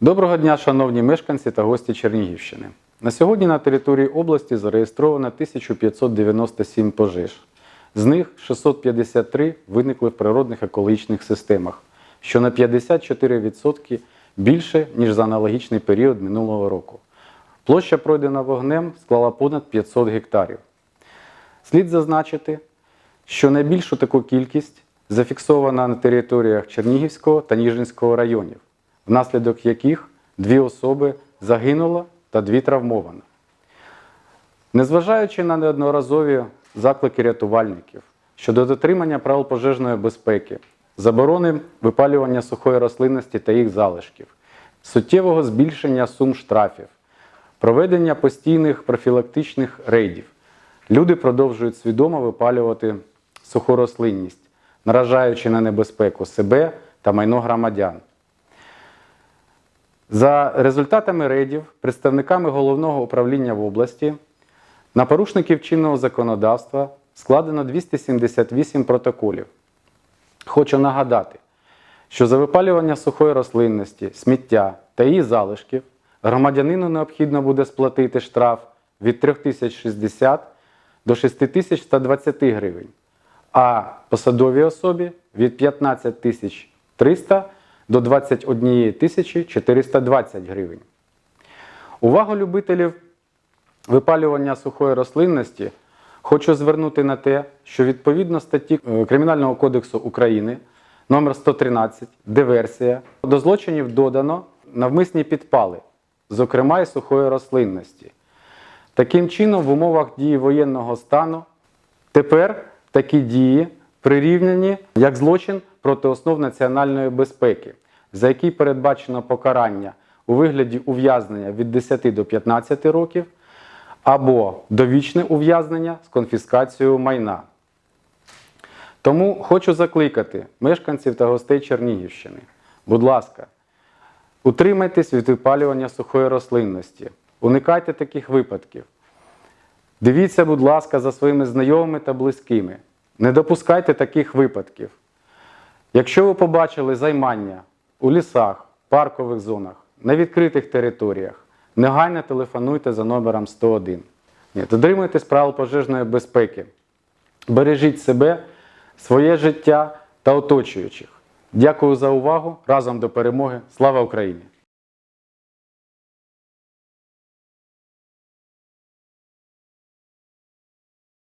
Доброго дня, шановні мешканці та гості Чернігівщини. На сьогодні на території області зареєстровано 1597 пожеж. З них 653 виникли в природних екологічних системах, що на 54% більше, ніж за аналогічний період минулого року. Площа пройдена вогнем склала понад 500 гектарів. Слід зазначити, що найбільшу таку кількість зафіксована на територіях Чернігівського та Ніжинського районів, внаслідок яких дві особи загинуло та дві травмовано. Незважаючи на неодноразові заклики рятувальників щодо дотримання правил пожежної безпеки, заборони випалювання сухої рослинності та їх залишків, суттєвого збільшення сум штрафів, проведення постійних профілактичних рейдів, люди продовжують свідомо випалювати суху рослинність, наражаючи на небезпеку себе та майно громадян. За результатами рейдів, представниками головного управління в області на порушників чинного законодавства складено 278 протоколів. Хочу нагадати, що за випалювання сухої рослинності, сміття та її залишків громадянину необхідно буде сплатити штраф від 3060 до 6120 гривень, а посадовій особі від 15 300 до 21 420 гривень. Увагу любителів випалювання сухої рослинності хочу звернути на те, що відповідно статті е, Кримінального кодексу України номер 113 диверсія до злочинів додано навмисні підпали, зокрема і сухої рослинності. Таким чином, в умовах дії воєнного стану тепер такі дії прирівняні як злочин проти основ національної безпеки, за який передбачено покарання у вигляді ув'язнення від 10 до 15 років або довічне ув'язнення з конфіскацією майна. Тому хочу закликати мешканців та гостей Чернігівщини. Будь ласка, утримайтесь від випалювання сухої рослинності, уникайте таких випадків. Дивіться, будь ласка, за своїми знайомими та близькими. Не допускайте таких випадків. Якщо ви побачили займання у лісах, паркових зонах, на відкритих територіях, негайно телефонуйте за номером 101. Ні, Дотримуйтесь правил пожежної безпеки. Бережіть себе, своє життя та оточуючих. Дякую за увагу. Разом до перемоги. Слава Україні!